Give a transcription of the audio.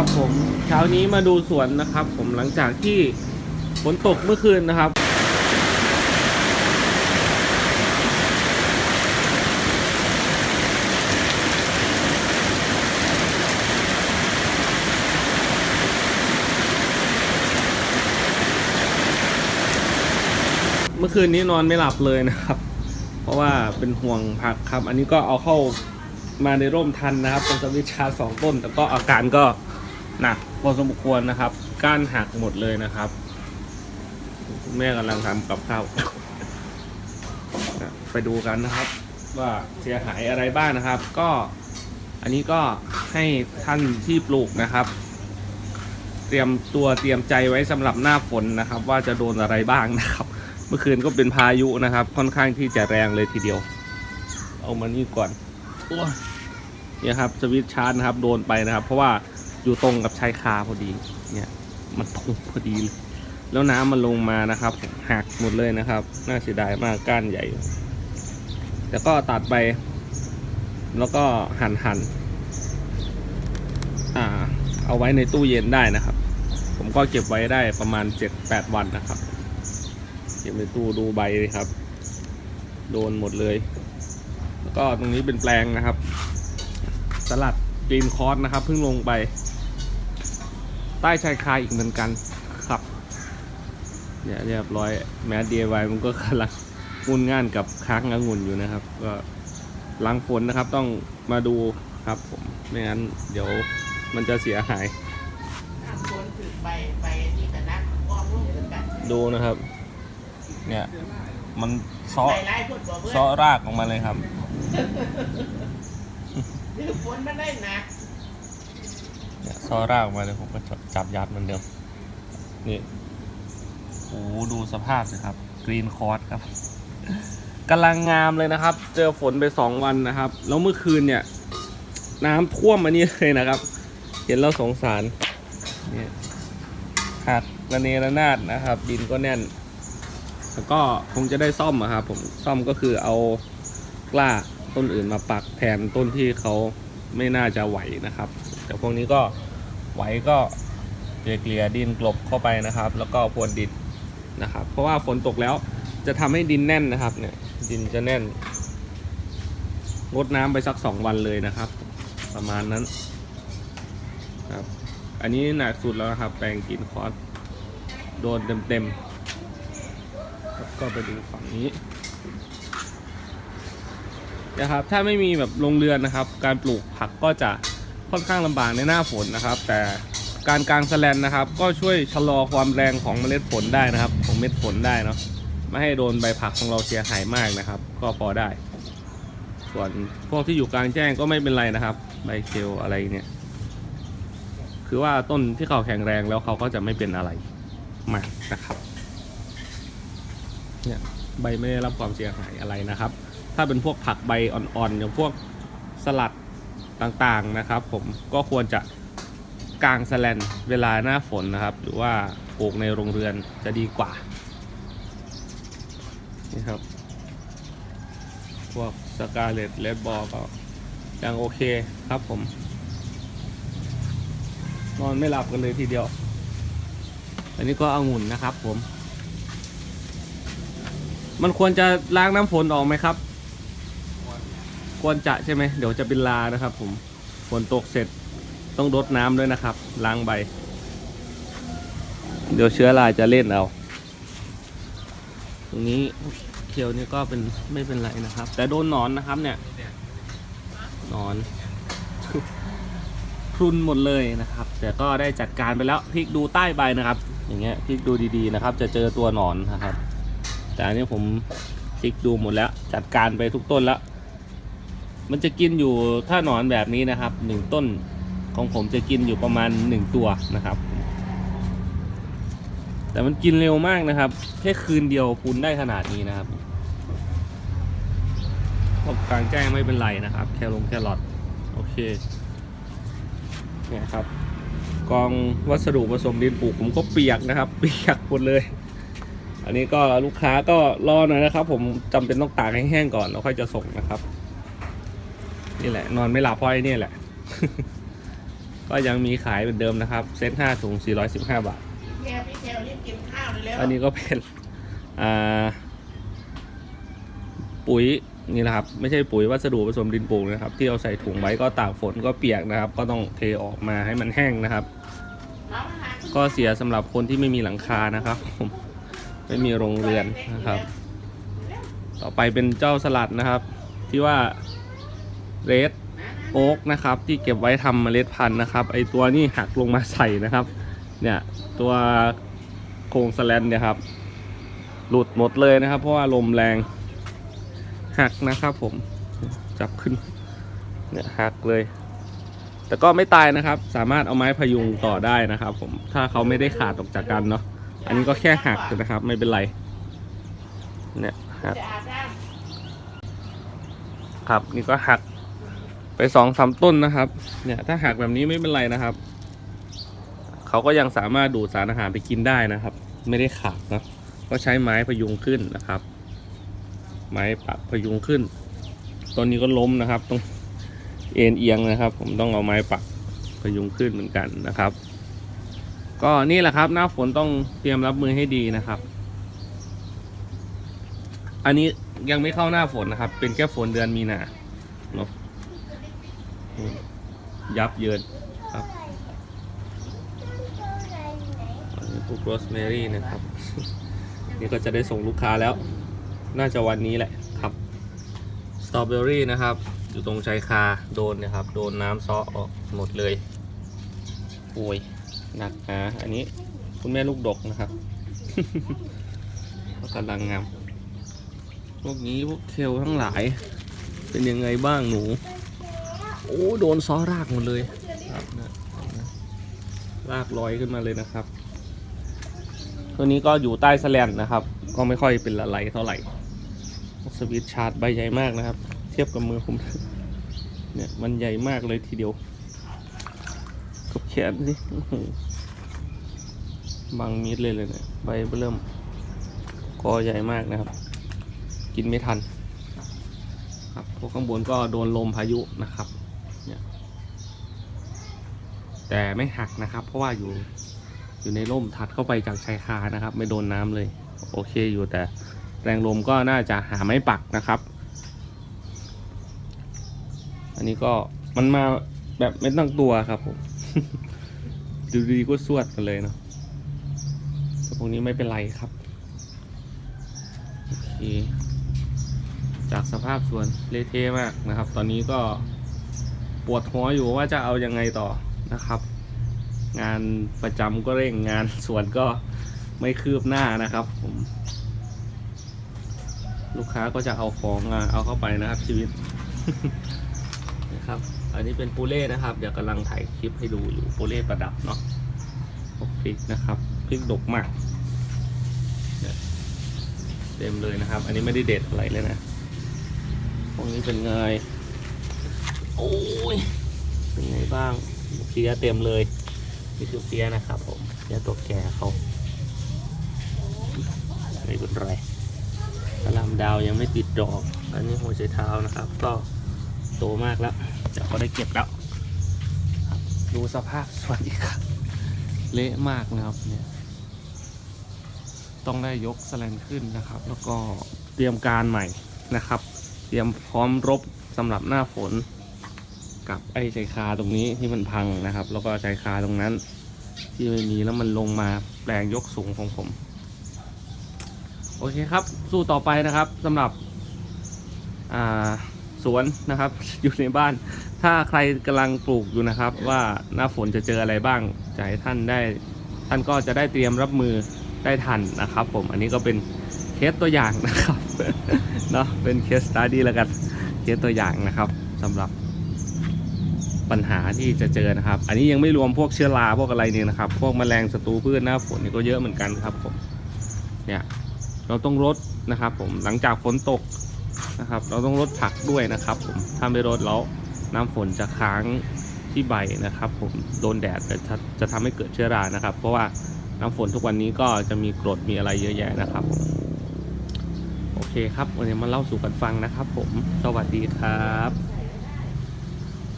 ครับผมเช้านี้มาดูสวนนะครับ ผมหลังจากที่ฝนตกเมื่อคืนนะครับเมื่อคืนนี้นอนไม่หลับเลยนะครับ เพราะว่าเป็นห่วงผักครับ อันนี้ก็เอาเข้ามาในร่มทันนะครับเป็นสวิตชาร์สองต้น แต่ก็อาการก็ หนักพอสมควรนะครับ ก้านหักหมดเลยนะครับคุณแม่กำลังทำกับข้าวไปดูกันนะครับ ว่าเสียหายอะไรบ้างนะครับ ก็อันนี้ก็ให้ท่านที่ปลูกนะครับ เตรียมตัวเตรียมใจไว้สำหรับหน้าฝนนะครับ ว่าจะโดนอะไรบ้างนะครับ เมื่อคืนก็เป็นพายุนะครับ ค่อนข้างที่จะแรงเลยทีเดียว เอามานี่ก่อนโอ้ยเนี่ยครับสวิตช์ชาร์จนะครับ โดนไปนะครับ เพราะว่า อยู่ตรงกับชายคาพอดี เนี่ยมันตรงพอดีเลยแล้วน้ำมันลงมานะครับหักหมดเลยนะครับ น่าเสียดายมากก้านใหญ่แต่ก็ตัดไป แล้วก็หั่นหั่นอ่า เอาไว้ในตู้เย็นได้นะครับ ผมก็เก็บไว้ได้ประมาณ7-8วันนะครับ เก็บในตู้ดูใบเลยครับ โดนหมดเลย แล้วก็ตรงนี้เป็นแปลงนะครับ สลัดกรีนคอร์สนะครับเพิ่งลงไป ใต้ชายคาอีกเหมือนกันครับเนี่ยเรียบร้อยแม้ DIY มันก็กำลังงุนงานกับค้างองุ่นอยู่นะครับ ก็หลังฝนนะครับต้องมาดูครับผมไม่งั้นเดี๋ยวมันจะเสียหายดูนะครับ เนี่ย มันซ้อซ้อรากออกมาเลยครับฝนมันได้หนัก เนี่ยซอราออกมาเลยผมก็จับยัดเหมือนเดิมนี่โอ้ดูสภาพสิครับ กรีนคอร์สครับกำลังงามเลยนะครับ เจอฝนไปสองวันนะครับ แล้วเมื่อคืนเนี่ย น้ำท่วมมานี่เลยนะครับ เห็นแล้วสงสารนี่หักระเนระนาดนะครับ ดินก็แน่น แล้วก็คงจะได้ซ่อมอะครับผมซ่อมก็คือเอากล้าต้นอื่นมาปักแทนต้นที่เขาไม่น่าจะไหวนะครับ แต่พวกนี้ก็ไหวก็เกลี่ยดินกลบเข้าไปนะครับ แล้วก็พรวนดินนะครับ เพราะว่าฝนตกแล้วจะทำให้ดินแน่นนะครับ เนี่ยดินจะแน่นงดน้ำไปสักสองวันเลยนะครับ ประมาณนั้นครับ อันนี้หนักสุดแล้วนะครับ แปลงกินคอสโดนเต็มๆก็ไปดูฝั่งนี้นะครับถ้าไม่มีแบบโรงเรือนนะครับ การปลูกผักก็จะ ค่อนข้างลำบากในหน้าฝนนะครับ แต่การกางสแลนนะครับ ก็ช่วยชะลอความแรงของเมล็ดฝนได้นะครับ ของเม็ดฝนได้เนาะไม่ให้โดนใบผักของเราเสียหายมากนะครับ ก็พอได้ ส่วนพวกที่อยู่กลางแจ้งก็ไม่เป็นไรนะครับ ใบเคลอะไรเนี่ย คือว่าต้นที่เขาแข็งแรงแล้วเขาก็จะไม่เป็นอะไรมากนะครับ เนี่ยใบไม่ได้รับความเสียหายอะไรนะครับ ถ้าเป็นพวกผักใบอ่อนๆอย่างพวกสลัด ต่างๆนะครับ ผมก็ควรจะกางแสแลนเวลาหน้าฝนนะครับ หรือว่าปลูกในโรงเรือนจะดีกว่านี่ครับ พวกสกาเลตเลดบอลก็ยังโอเคครับผม นอนไม่หลับกันเลยทีเดียว อันนี้ก็องุ่นนะครับผม มันควรจะล้างน้ำฝนออกไหมครับ ควรจะใช่ไหมเดี๋ยวจะเป็นลานะครับ ผมฝนตกเสร็จต้องรดน้ำด้วยนะครับ ล้างใบ เดี๋ยวเชื้อราจะเล่นเอา ตรงนี้เขียวนี่ก็เป็นไม่เป็นไรนะครับ แต่โดนหนอนนะครับเนี่ยหนอนพรุนหมดเลยนะครับ แต่ก็ได้จัดการไปแล้วพลิกดูใต้ใบนะครับ อย่างเงี้ยพลิกดูดีๆนะครับ จะเจอตัวหนอนนะครับ แต่อันนี้ผมพลิกดูหมดแล้ว จัดการไปทุกต้นแล้ว มันจะกินอยู่ถ้าหนอนแบบนี้นะครับหนึ่งต้นของผมจะกินอยู่ประมาณหนึ่งตัวนะครับ แต่มันกินเร็วมากนะครับแค่คืนเดียวปุนได้ขนาดนี้นะครับพวกกลางแจ้งไม่เป็นไรนะครับ แค่ลงแครอทโอเคเนี่ยครับกองวัสดุผสมดินปลูกผมก็เปียกนะครับ เปียกหมดเลย อันนี้ก็ลูกค้าก็รอหน่อยนะครับ ผมจำเป็นต้องตากแห้งก่อนแล้วค่อยจะส่งนะครับ นี่แหละ นอนไม่หลับเพราะไอ้นี่แหละ ก็ยังมีขายเหมือนเดิมนะครับ เซต5ถุง415บาทแค่พี่เทลรีบกินข้าวเลยแล้วอันนี้ก็เป็นอ่าปุ๋ยนี่นะครับ ไม่ใช่ปุ๋ยวัสดุผสมดินปลูกนะครับ ที่เอาใส่ถุงไว้ก็ตากฝนก็เปียกนะครับ ก็ต้องเทออกมาให้มันแห้งนะครับเอาอาหารก็เสียสำหรับคนที่ไม่มีหลังคานะครับผมไม่มีโรงเรือนนะครับ ต่อไปเป็นเจ้าสลัดนะครับ ที่ว่า เรดโอ๊กนะครับ ที่เก็บไว้ทำเมล็ดพันธุ์นะครับ ไอตัวนี้หักลงมาใส่นะครับ เนี่ยตัวโครงสแลนเนี่ยครับ หลุดหมดเลยนะครับ เพราะว่าลมแรงหักนะครับ ผมจับขึ้นเนี่ยหักเลย แต่ก็ไม่ตายนะครับ สามารถเอาไม้พยุงต่อได้นะครับ ผมถ้าเขาไม่ได้ขาดออกจากกันเนาะอันนี้ก็แค่หักนะครับ ไม่เป็นไรเนี่ยหักจะอาบครับนี่ก็หัก ไปสองสามต้นนะครับ เนี่ยถ้าหักแบบนี้ไม่เป็นไรนะครับ เขาก็ยังสามารถดูดสารอาหารไปกินได้นะครับ ไม่ได้ขาดนะก็ใช้ไม้พยุงขึ้นนะครับ ไม้ปักพยุงขึ้นต้นนี้ก็ล้มนะครับต้องเอ็นเอียงนะครับ ผมต้องเอาไม้ปักพยุงขึ้นเหมือนกันนะครับ ก็นี่แหละครับหน้าฝนต้องเตรียมรับมือให้ดีนะครับ อันนี้ยังไม่เข้าหน้าฝนนะครับ เป็นแค่ฝนเดือนมีนาเนาะ ยับเยินครับอันนี้พวกโรสแมรี่นะครับ นี่ก็จะได้ส่งลูกค้าแล้ว น่าจะวันนี้แหละครับสตรอเบอรี่นะครับ อยู่ตรงชายคาโดนนะครับ โดนน้ำซ้อออกหมดเลยโอ้ยหนักนะอันนี้คุณแม่ลูกดกนะครับก็กำลังงามพวกนี้พวกเคลทั้งหลาย เป็นยังไงบ้างหนู โอ้โดนซ้อรากหมดเลยครับนะรากลอยขึ้นมาเลยนะครับ ตัวนี้ก็อยู่ใต้แสแลนนะครับ ก็ไม่ค่อยเป็นอะไรเท่าไหร่สวิตชาร์จใบใหญ่มากนะครับ เทียบกับมือผมเนี่ยมันใหญ่มากเลยทีเดียวกับแขนสิบางมิดเลยเลยเนี่ยใบเริ่มกอใหญ่มากนะครับ กินไม่ทันครับพวกข้างบนก็โดนลมพายุนะครับ แต่ไม่หักนะครับ เพราะว่าอยู่อยู่ในร่มถัดเข้าไปจากชายคานะครับ ไม่โดนน้ำเลย โอเคอยู่แต่แรงลมก็น่าจะหาไม้ปักนะครับ อันนี้ก็มันมาแบบไม่ตั้งตัวครับผมดูดีก็สวดกันเลยเนาะต่พวกนี้ไม่เป็นไรครับโอเคจากสภาพสวนเละเทะมากนะครับ ตอนนี้ก็ปวดหัวอยู่ว่าจะเอายังไงต่อ นะครับ งานประจำก็เร่งงานสวนก็ไม่คืบหน้านะครับผมลูกค้าก็จะเอาของเอาเข้าไปนะครับชีวิตนะครับ อันนี้เป็นปูเล่นะครับ เดี๋ยวกำลังถ่ายคลิปให้ดูอยู่ปูเล่ประดับเนาะพวกพริกนะครับพริกดกมากเต็มเลยนะครับ อันนี้ไม่ได้เด็ดอะไรเลยนะพวกนี้เป็นไงโอ้ยเป็นไงบ้าง เพียเต็มเลยนี่คือเพียนะครับผมเพียตัวแก่เขาไม่เป็นไรกระลำดาวยังไม่ติดดอก อันนี้หัวใจเท้านะครับ ก็โตมากแล้วจะก็ได้เก็บแล้วดูสภาพสวัสดีครับเละมากนะครับเนี่ยต้องได้ยกสแลนขึ้นนะครับ แล้วก็เตรียมการใหม่นะครับ เตรียมพร้อมรบสำหรับหน้าฝน กับไอ้ชายคาตรงนี้ที่มันพังนะครับ แล้วก็ชายคาตรงนั้น ที่ไม่มีแล้วมันลงมาแปลงยกสูงของผม โอเคครับ สู้ต่อไปนะครับสำหรับสวนนะครับ อยู่ในบ้าน ถ้าใครกำลังปลูกอยู่นะครับ ว่าหน้าฝนจะเจออะไรบ้างจะให้ท่านได้ ท่านก็จะได้เตรียมรับมือได้ทันนะครับ ผมอันนี้ก็เป็นเคสตัวอย่างนะครับเนาะเป็นเคสสตัดดี้แล้วกันเคสตัวอย่างนะครับสำหรับ ปัญหาที่จะเจอนะครับ อันนี้ยังไม่รวมพวกเชื้อราพวกอะไรเนี่ยนะครับ พวกแมลงศัตรูพืชหน้าฝนนี่ก็เยอะเหมือนกันครับผมเนี่ยเราต้องลดนะครับ ผมหลังจากฝนตกนะครับ เราต้องลดผักด้วยนะครับ ผมถ้าไม่ลดแล้วน้ำฝนจะค้างที่ใบนะครับ ผมโดนแดดจะจะทำให้เกิดเชื้อรานะครับ เพราะว่าน้ำฝนทุกวันนี้ก็จะมีกรดมีอะไรเยอะแยะนะครับโอเคครับวันนี้มาเล่าสู่กันฟังนะครับ ผมสวัสดีครับ